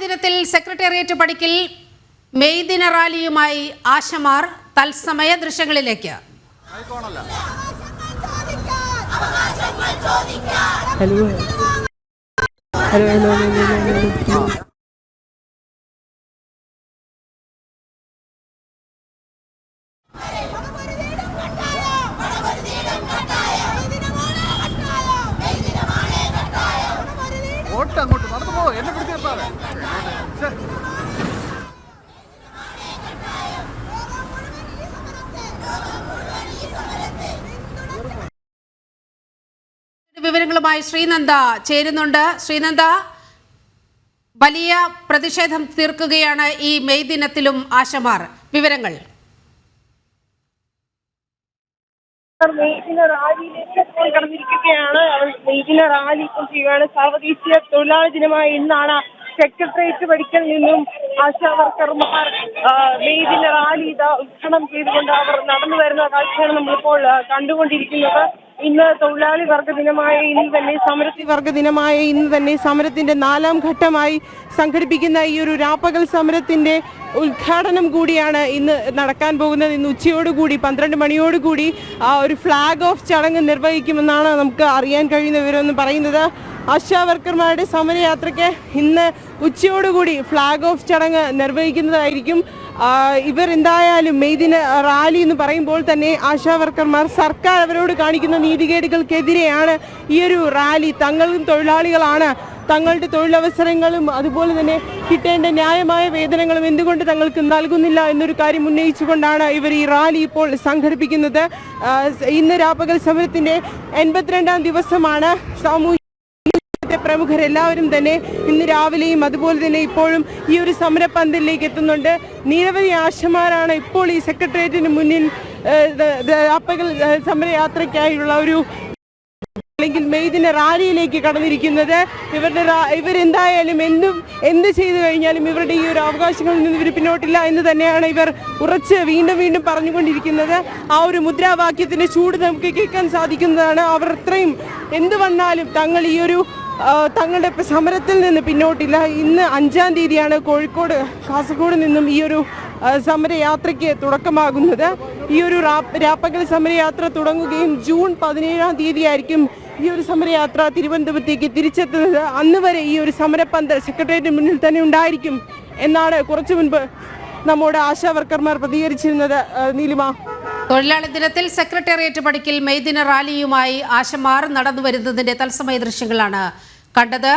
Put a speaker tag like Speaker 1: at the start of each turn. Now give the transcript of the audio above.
Speaker 1: ദിനത്തിൽ സെക്രട്ടേറിയറ്റ് പടിക്കൽ മെയ് ദിന റാലിയുമായി ആശമാർ തത്സമയ ദൃശ്യങ്ങളിലേക്ക്
Speaker 2: hello hello hello hello hello hello
Speaker 3: ഓട്ട് അങ്ങോട്ട് നടന്നു പോ എന്നെ പിടിച്ച് നിർത്താതെ.
Speaker 1: വിവരങ്ങളുമായി ശ്രീനന്ദ ചേരുന്നുണ്ട്. ശ്രീനന്ദ വലിയ പ്രതിഷേധം തീർക്കുകയാണ് ഈ മെയ് ദിനത്തിലും ആശമാർ. വിവരങ്ങൾ.
Speaker 4: മെയ്ദിന റാലിയിലേക്ക് ഇപ്പോൾ കടന്നിരിക്കുകയാണ്. അവർ റാലി ഇപ്പോൾ ചെയ്യുകയാണ്. സർവദേശീയ തൊഴിലാളി ദിനമായ ഇന്നാണ് സെക്രട്ടേറിയറ്റ് പഠിക്കൽ നിന്നും ആശാ വർക്കർമാർ മെയ്ദിന റാലി ഇതാ ഉദ്ഘാടനം ചെയ്തുകൊണ്ട് അവർ നടന്നു വരുന്ന കാഴ്ചയാണ് നമ്മളിപ്പോൾ കണ്ടുകൊണ്ടിരിക്കുന്നത്. ഇന്ന് തൊഴിലാളി വർഗ ദിനമായ ഇന്ന് തന്നെ സമരത്തി വർഗ ദിനമായ ഇന്ന് തന്നെ സമരത്തിന്റെ നാലാം ഘട്ടമായി സംഘടിപ്പിക്കുന്ന ഈ ഒരു രാപ്പകൽ സമരത്തിന്റെ ഉദ്ഘാടനം കൂടിയാണ് ഇന്ന് നടക്കാൻ പോകുന്നത്. ഇന്ന് ഉച്ചയോടുകൂടി പന്ത്രണ്ട് മണിയോടുകൂടി ആ ഒരു ഫ്ലാഗ് ഓഫ് ചടങ്ങ് നിർവഹിക്കുമെന്നാണ് നമുക്ക് അറിയാൻ കഴിയുന്ന വിവരമെന്ന് പറയുന്നത്. ആശാവർക്കർമാരുടെ സമരയാത്രയ്ക്ക് ഇന്ന് ഉച്ചയോടുകൂടി ഫ്ലാഗ് ഓഫ് ചടങ്ങ് നിർവഹിക്കുന്നതായിരിക്കും. എന്തായാലും മെയ്ദിന റാലി എന്ന് പറയുമ്പോൾ തന്നെ ആശാവർക്കർമാർ സർക്കാർ അവരോട് കാണിക്കുന്ന നീതികേടുകൾക്കെതിരെയാണ് ഈ ഒരു റാലി. തങ്ങളും തൊഴിലാളികളാണ്. തങ്ങളുടെ തൊഴിലവസരങ്ങളും അതുപോലെ തന്നെ കിട്ടേണ്ട ന്യായമായ വേതനങ്ങളും എന്തുകൊണ്ട് തങ്ങൾക്ക് നൽകുന്നില്ല എന്നൊരു കാര്യം ഉന്നയിച്ചുകൊണ്ടാണ് ഇവർ ഈ റാലി ഇപ്പോൾ സംഘടിപ്പിക്കുന്നത്. ഇന്ന് രാപ്പകൽ സമരത്തിന്റെ എൺപത്തിരണ്ടാം ദിവസമാണ് സാമൂഹ്യ പ്രമുഖരെല്ലാവരും തന്നെ ഇന്ന് രാവിലെയും അതുപോലെ തന്നെ ഇപ്പോഴും ഈ ഒരു സമരപന്തലിലേക്ക് എത്തുന്നുണ്ട്. നിരവധി ആശമാരാണ് ഇപ്പോൾ ഈ സെക്രട്ടേറിയറ്റിന് മുന്നിൽ അപ്പകൽ സമരയാത്രയ്ക്കായുള്ള ഒരു അല്ലെങ്കിൽ മെയ്ദിന റാലിയിലേക്ക് കടന്നിരിക്കുന്നത്. ഇവരുടെ ഇവരെന്തായാലും എന്തും എന്ത് ചെയ്തു കഴിഞ്ഞാലും ഇവരുടെ ഈ ഒരു അവകാശങ്ങളിൽ നിന്ന് ഇവർ പിന്നോട്ടില്ല എന്ന് തന്നെയാണ് ഇവർ ഉറച്ച് വീണ്ടും വീണ്ടും പറഞ്ഞുകൊണ്ടിരിക്കുന്നത്. ആ ഒരു മുദ്രാവാക്യത്തിന്റെ ചൂട് നമുക്ക് കേൾക്കാൻ സാധിക്കുന്നതാണ്. അവർ അത്രയും എന്ത് വന്നാലും തങ്ങൾ ഈ ഒരു തങ്ങളുടെ സമരത്തിൽ നിന്ന് പിന്നോട്ടില്ല. ഇന്ന് അഞ്ചാം തീയതിയാണ് കോഴിക്കോട് കാസർഗോഡ് നിന്നും ഈ ഒരു സമരയാത്രയ്ക്ക് തുടക്കമാകുന്നത്. ഈ ഒരു രാപ്പകൽ സമരയാത്ര തുടങ്ങുകയും ജൂൺ പതിനേഴാം തീയതി ആയിരിക്കും ഈ ഒരു സമരയാത്ര തിരുവനന്തപുരത്തേക്ക് തിരിച്ചെത്തുന്നത്. അന്ന് വരെ ഈ ഒരു സമരപ്പന്തൽ സെക്രട്ടേറിയറ്റിന് മുന്നിൽ തന്നെ ഉണ്ടായിരിക്കും എന്നാണ് കുറച്ചു മുൻപ് നമ്മുടെ ആശാ വർക്കർമാർ പ്രതികരിച്ചിരുന്നത്. നീലിമ.
Speaker 1: തൊഴിലാളി ദിനത്തിൽ സെക്രട്ടേറിയറ്റ് പടിക്കൽ മെയ്ദിന റാലിയുമായി ആശമാർ നടന്നു വരുന്നതിന്റെ തത്സമയ ദൃശ്യങ്ങളാണ് കണ്ടത്